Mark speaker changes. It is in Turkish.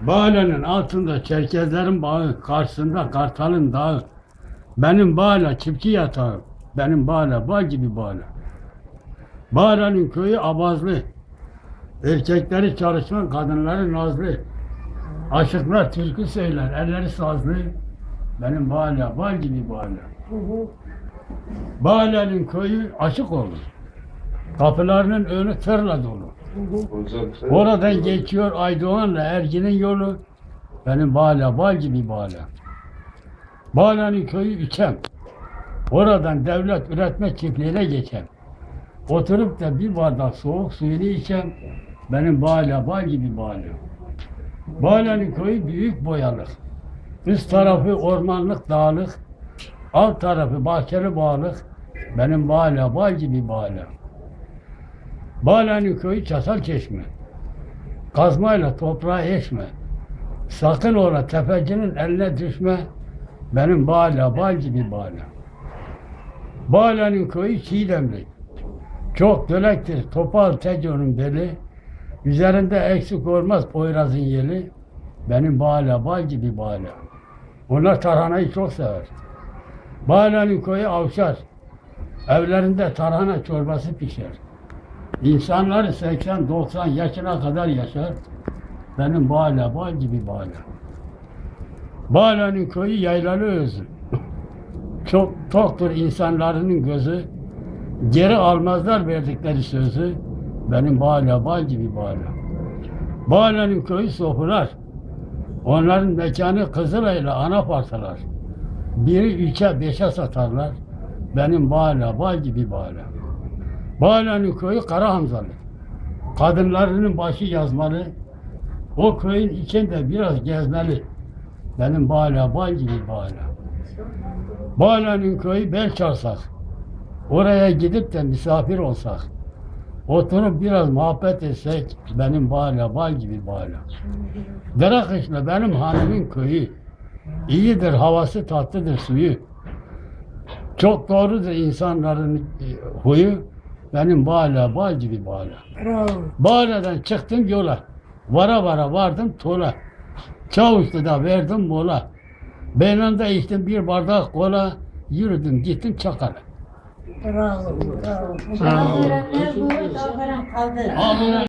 Speaker 1: Bağlanın altında Çerkezlerin bağı, karşısında Kartal'ın dağı. Benim bağla çiftçi yatağı. Benim bağla bağ gibi bağla. Bağlanın köyü abazlı. Erkekleri çalışkan, kadınları nazlı. Aşıklar türkü söyler, elleri sazlı. Benim bağla bağ gibi bağla. Bağlanın köyü açık olur. Kapılarının önü tırla dolu. Oradan geçiyor Aydoğan'la Ergin'in yolu. Benim Bağla, bal gibi Bağla. Bağla'nın köyü İçem. Oradan devlet üretme çiftliğine geçem. Oturup da bir bardak soğuk suyunu içem. Benim Bağla, bal gibi Bağla. Bağla'nın köyü büyük boyalık. Üst tarafı ormanlık, dağlık. Alt tarafı bahçeli bağlık. Benim Bağla, bal gibi Bağla. Bağla'nın köyü Çatal Çeşme. Kazmayla toprağa eşme. Sakın ola tefecinin eline düşme. Benim Bağla, bal gibi Bağla. Bağla'nın köyü Çiğdemli. Çok dölektir, topal teconun beli. Üzerinde eksik olmaz Poyraz'ın yeli. Benim Bağla, bal gibi Bağla. Onlar tarhanayı çok sever. Bağla'nın köyü Avşar. Evlerinde tarhana çorbası pişer. İnsanlar 80-90 yaşına kadar yaşar. Benim Bağla, Bağ gibi Bağla. Bağla'nın köyü yaylalı özü. Çok toktur insanların gözü. Geri almazlar verdikleri sözü. Benim Bağla, Bağ gibi Bağla. Bağla'nın köyü sofular. Onların mekanı Kızılay'la ana parçalar. Biri üçe beşe satarlar. Benim Bağla, Bağ gibi Bağla. Bağla'nın köyü Kara Hamzalı. Kadınlarının başı yazmalı. O köyün içinde biraz gezmeli. Benim Bağla, Bağ gibi Bağla. Bağla'nın köyü Belçarsak. Oraya gidip de misafir olsak. Oturup biraz muhabbet etsek benim Bağla, Bağ gibi Bağla. Derakışla benim hanımın köyü. İyidir, havası tatlıdır suyu. Çok doğrudur insanların e, huyu. Benim Bağla, Bağ gibi Bağla.
Speaker 2: Bravo.
Speaker 1: Bağla'dan çıktım yola. Vara vara vardım Tola. Çavuşlu'da verdim mola. Beynanda içtim bir bardak kola. Yürüdüm gittim Çakar'a.
Speaker 2: Bravo. Bravo.
Speaker 3: Öğrenler bu, öğren kaldı.
Speaker 1: Abi